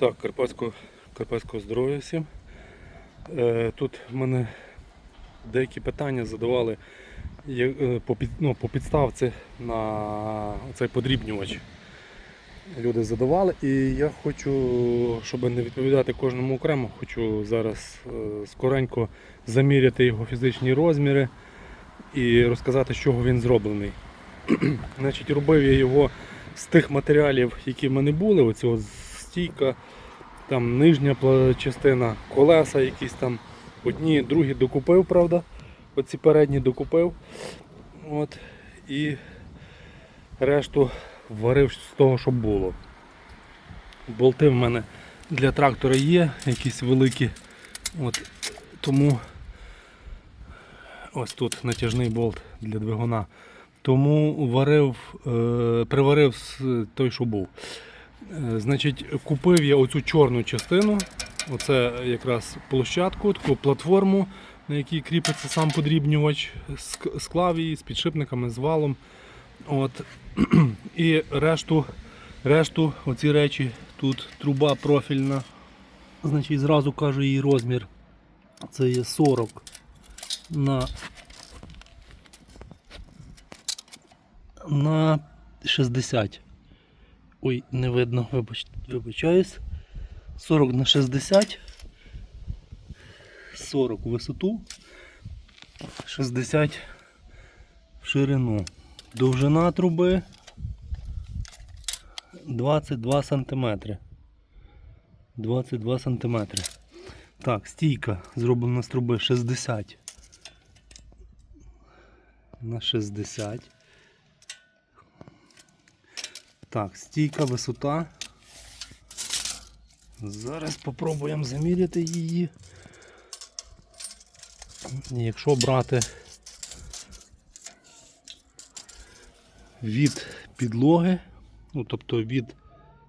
Так, карпатського, карпатського здоров'я всім. Е, тут в мене деякі питання задавали е, по, ну, по підставці на цей подрібнювач. Люди задавали, і я хочу, щоб не відповідати кожному окремо, хочу зараз е, скоренько заміряти його фізичні розміри і розказати, з чого він зроблений. Значить, робив я його з тих матеріалів, які в мене були, оці от стійка, там нижня частина, колеса якісь там. Одні, другі докупив, правда. Оці передні докупив. От. І решту варив з того, що було. Болти в мене для трактора є, якісь великі. От. Тому ось тут натяжний болт для двигуна. Тому варив, е, приварив той, що був. Е, Значить, купив я оцю чорну частину. Оце якраз площадку, таку платформу, на якій кріпиться сам подрібнювач, склав її з підшипниками, з валом. От. І решту, решту, оці речі, тут труба профільна. Значить, зразу кажу її розмір. Це є 40 на на 60. Ой, не видно, вибач, вибачаюсь. 40 на 60. 40 в висоту, 60 в ширину. Довжина труби 22 сантиметри. 22 сантиметри. Так, стійка зроблена з труби 60 на 60. Так, стійка, висота. Зараз спробуємо заміряти її. Якщо брати від підлоги, ну тобто від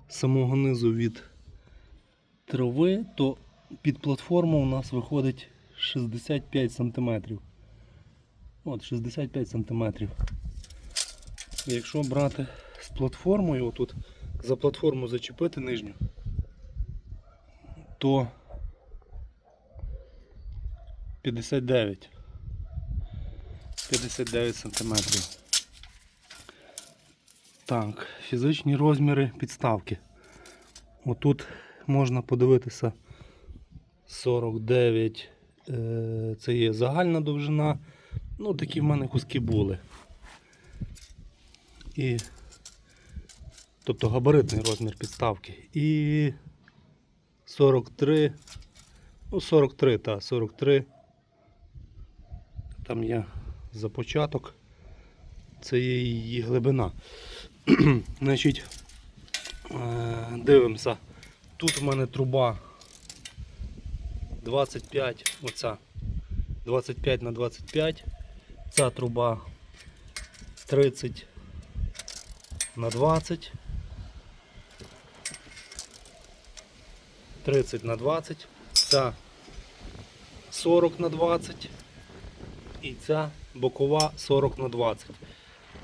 самого низу від трави, то під платформу у нас виходить 65 см. От 65 см. Якщо брати з платформою, отут за платформу зачепити нижню, то 59. 59 сантиметрів. Так, фізичні розміри підставки. Отут можна подивитися 49. е, Це є загальна довжина. Ну, такі в мене куски були. І, тобто габаритний розмір підставки. І 43. Ну, 43, та, 43. Там є за початок. Це її глибина. Значить, е, дивимося. Тут в мене труба 25, оця 25 на 25. Ця труба 30 на 20. 30 на 20. Ця 40 на 20. І ця бокова 40 на 20.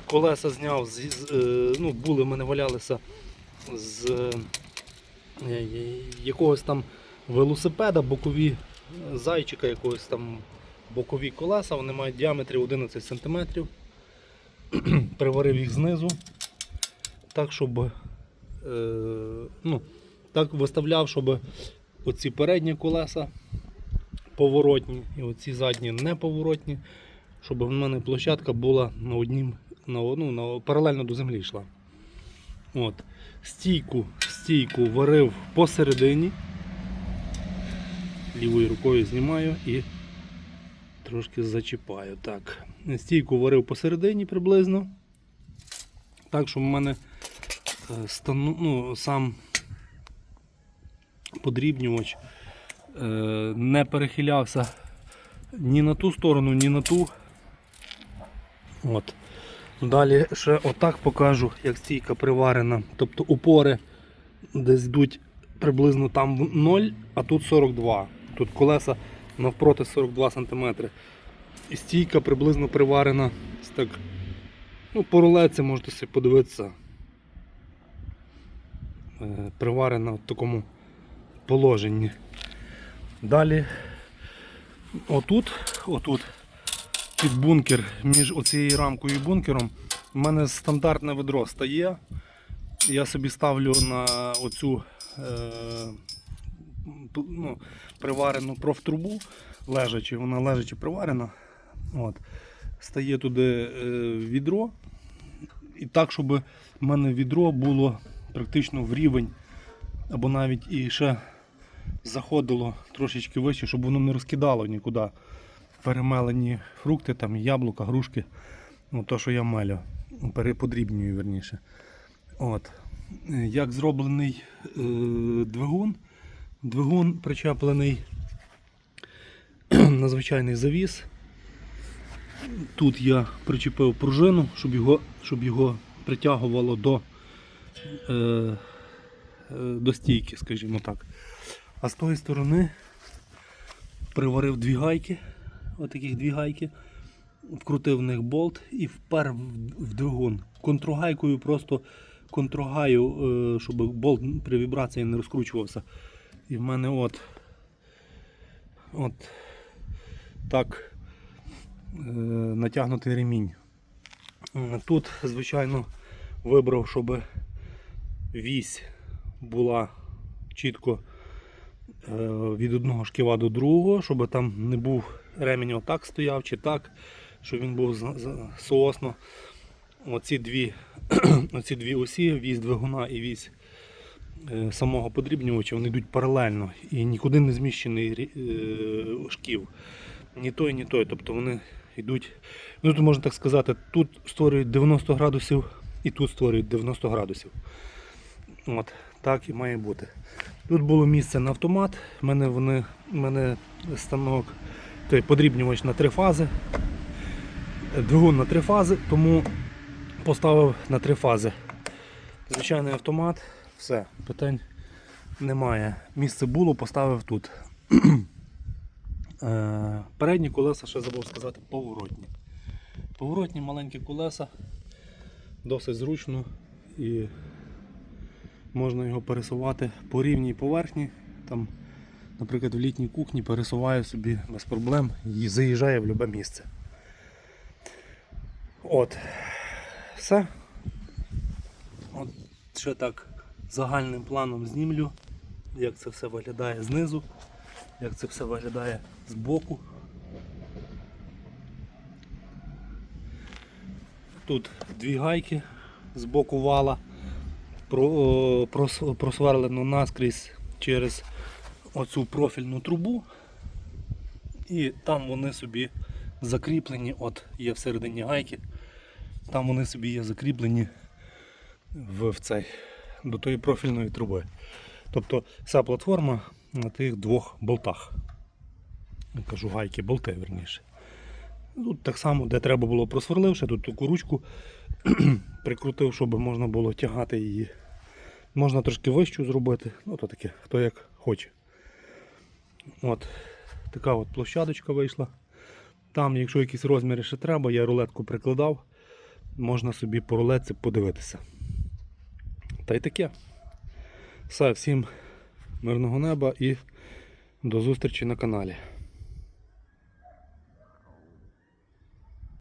Колеса зняв е, ну, були в мене валялися з е, е, якогось там велосипеда, бокові зайчика, якогось там бокові колеса, вони мають діаметрі 11 см. Приварив їх знизу, так, щоб ну, так виставляв, щоб оці передні колеса поворотні і оці задні неповоротні, щоб в мене площадка була на однім, на, одну, на, паралельно до землі йшла. От. Стійку, стійку варив посередині. Лівою рукою знімаю і трошки зачіпаю. Так. Стійку варив посередині приблизно. Так, щоб в мене е, стану, ну, сам подрібнювач е, не перехилявся ні на ту сторону, ні на ту. От. Далі ще отак покажу, як стійка приварена. Тобто упори десь йдуть приблизно там 0, а тут 42. Тут колеса навпроти 42 см. І стійка приблизно приварена так. Ну, по рулеці можете собі подивитися. Е, Приварена в такому положенні. Далі отут, отут, під бункер, між оцією рамкою і бункером, у мене стандартне ведро стає. Я собі ставлю на оцю е, ну, приварену профтрубу, лежачи, вона лежачи приварена. От. Стає туди е, відро. І так, щоб в мене відро було практично в рівень, або навіть і ще заходило трошечки вище, щоб воно не розкидало нікуди перемелені фрукти, там, яблука, грушки. Ну, то, що я мелю, переподрібнюю верніше. От. Е, Як зроблений е, двигун. Двигун причеплений на звичайний завіс. Тут я причепив пружину, щоб його, щоб його притягувало до, е, е, до стійки, скажімо так. А з тої сторони приварив дві гайки, отаких дві гайки, вкрутив в них болт і впер в, двигун. Контрогайкою просто контрогаю, е, щоб болт при вібрації не розкручувався. І в мене от, от так е, натягнутий ремінь. Тут, звичайно, вибрав, щоб вісь була чітко від одного шківа до другого, щоб там не був ремінь отак стояв чи так, щоб він був соосно. Оці дві, оці дві осі, вісь двигуна і вісь е, самого подрібнювача, вони йдуть паралельно і нікуди не зміщений е, шків. Ні той, ні той. Тобто вони йдуть, ну тут можна так сказати, тут створюють 90 градусів і тут створюють 90 градусів. От, так і має бути. Тут було місце на автомат. У мене, вони, в мене станок, той подрібнювач на три фази. Двигун на три фази, тому поставив на три фази. Звичайний автомат, все, питань немає. Місце було, поставив тут. Е, Передні колеса, ще забув сказати, поворотні. Поворотні маленькі колеса, досить зручно і можна його пересувати по рівній поверхні. Там, наприклад, в літній кухні пересуваю собі без проблем і заїжджає в будь-яке місце. От. Все. От ще так загальним планом знімлю, як це все виглядає знизу, як це все виглядає збоку. Тут дві гайки з боку вала просверлено наскрізь через оцю профільну трубу. І там вони собі закріплені, от є всередині гайки, там вони собі є закріплені в, в цей, до тої профільної труби. Тобто вся платформа на тих двох болтах. Я кажу гайки, болти верніше. Тут так само, де треба було просверлив, ще тут таку ручку прикрутив, щоб можна було тягати її. Можна трошки вищу зробити, ну то таке, хто як хоче. От, така от площадочка вийшла. Там, якщо якісь розміри ще треба, я рулетку прикладав, можна собі по рулетці подивитися. Та й таке. Все, всім мирного неба і до зустрічі на каналі.